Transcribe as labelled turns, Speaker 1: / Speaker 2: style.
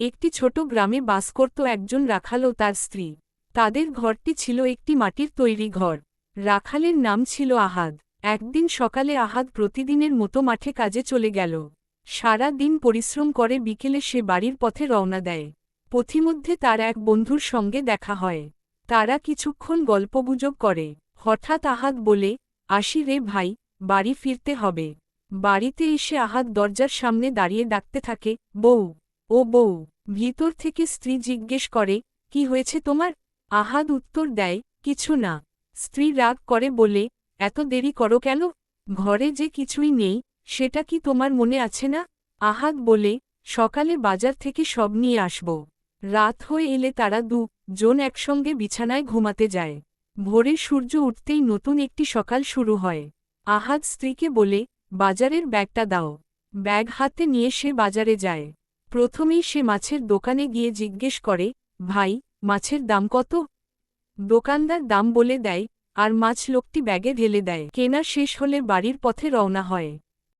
Speaker 1: একটি ছোট গ্রামে বাস করত একজন রাখাল ও তার স্ত্রী। তাদের ঘরটি ছিল একটি মাটির তৈরি ঘর। রাখালের নাম ছিল আহাদ। একদিন সকালে আহাদ প্রতিদিনের মতো মাঠে কাজে চলে গেল। সারা দিন পরিশ্রম করে বিকেলে সে বাড়ির পথে রওনা দেয়। পথিমধ্যে তার এক বন্ধুর সঙ্গে দেখা হয়। তারা কিছুক্ষণ গল্পগুজব করে। হঠাৎ আহাদ বলে, আসি রে ভাই, বাড়ি ফিরতে হবে। বাড়িতে এসে আহাদ দরজার সামনে দাঁড়িয়ে ডাকতে থাকে, বউ। ও বউ, ভিতর থেকে স্ত্রী জিজ্ঞেস করে, কি হয়েছে তোমার? আহাদ উত্তর দেয়, কিছু না। স্ত্রী রাগ করে বলে, এত দেরি করো কেন? ঘরে যে কিছুই নেই, সেটা কি তোমার মনে আছে না? আহাদ বলে, সকালে বাজার থেকে সব নিয়ে আসব। রাত হয়ে এলে তারা দু জন একসঙ্গে বিছানায় ঘুমাতে যায়। ভোরে সূর্য উঠতেই নতুন একটি সকাল শুরু হয়। আহাদ স্ত্রীকে বলে, বাজারের ব্যাগটা দাও। ব্যাগ হাতে নিয়ে সে বাজারে যায়। প্রথমেই সে মাছের দোকানে গিয়ে জিজ্ঞেস করে, ভাই, মাছের দাম কত? দোকানদার দাম বলে দেয়, আর মাছ লোকটি ব্যাগে ঢেলে দেয়। কেনা শেষ হলে বাড়ির পথে রওনা হয়।